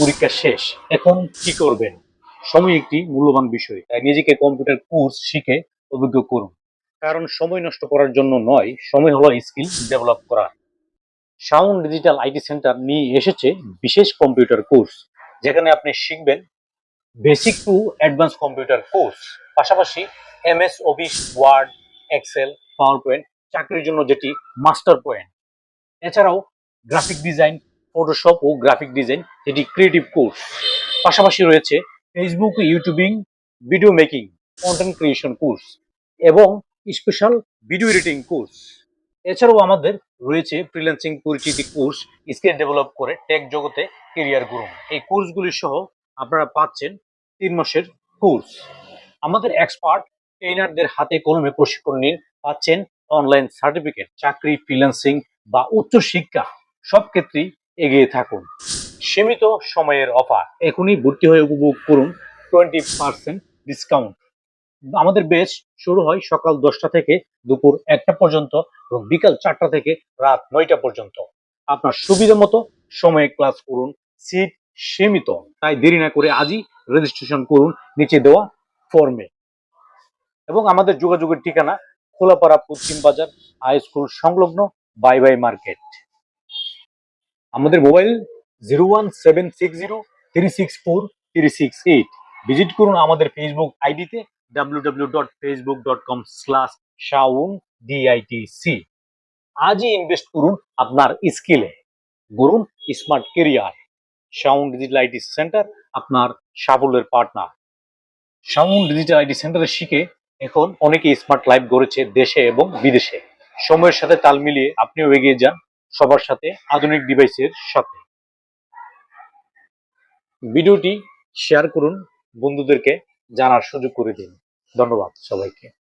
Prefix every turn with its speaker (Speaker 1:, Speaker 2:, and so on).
Speaker 1: পরীক্ষা শেষ। এখন কি করবেন? সময় একটি মূল্যবান বিষয়। তাই নিজেকে কম্পিউটার কোর্স শিখে অভিজ্ঞ করুন। কারণ সময় নষ্ট করার জন্য নয়, সময় হলো স্কিল ডেভেলপ করা। সাউন্ড ডিজিটাল আইটি সেন্টার নিয়ে এসেছে বিশেষ কম্পিউটার কোর্স যেখানে আপনি শিখবেন basic to advance computer course পাশাপাশি MS office word excel power point চাকরির জন্য যেটি মাস্টার পয়েন্ট এছাড়াও গ্রাফিক ডিজাইন ফটোশপ ও গ্রাফিক ডিজাইন যেটি ক্রিয়েটিভ কোর্স পাশাপাশি রয়েছে Facebook YouTubing video making content creation course এবং স্পেশাল ভিডিও এডিটিং কোর্স এছাড়াও আমাদের রয়েছে ফ্রিল্যান্সিং পরিচিতি কোর্স স্কিল ডেভেলপ করে টেক জগতে কেরিয়ার করুন এই কোর্সগুলি সহ আপনারা পাচ্ছেন তিন মাসের কোর্স আমাদের এক্সপার্ট ট্রেনারদের হাতে কলমে প্রশিক্ষণ নিয়ে পাচ্ছেন অনলাইন সার্টিফিকেট চাকরি ফ্রিল্যান্সিং বা উচ্চ শিক্ষা সব ক্ষেত্রেই এগিয়ে থাকুন। সীমিত সময়ের অফার। এখনই ভর্তি হয়ে উপভোগ করুন টোয়েন্টি পার্সেন্ট ডিসকাউন্ট আমাদের বেচ শুরু হয় সকাল দশটা থেকে দুপুর একটা পর্যন্ত এবং বিকাল চারটা থেকে রাত নয়টা পর্যন্ত। আপনার সুবিধা মতো সময়ে ক্লাস করুন সিট সীমিত। তাই দেরি না করে আজই রেজিস্ট্রেশন করুন নিচে দেওয়া ফর্মে এবং আমাদের যোগাযোগের ঠিকানা খোলাপাড়া পশ্চিম বাজার হাই স্কুল সংলগ্ন বাই বাই মার্কেট আমাদের mobile zero one seven six zero three six four three six eight. Visit করুন আমাদের ফেসবুক আইডিতে W W dot Facebook dot com slash sound DITC আজই ইনভেস্ট করুন আপনার স্কিলে গড়ুন smart career sound digital IT centre আপনার সাফল্যের পার্টনার সাউন্ড ডিজিটাল আইটি সেন্টারে শিখে এখন অনেকে স্মার্ট লাইফ গড়েছে দেশে এবং বিদেশে। সময়ের সাথে তাল মিলিয়ে আপনিও এগিয়ে যান। সবার সাথে আধুনিক ডিভাইসের সাথে। ভিডিওটি শেয়ার করুন বন্ধুদেরকে, জানার সুযোগ করে দিন। ধন্যবাদ সবাইকে।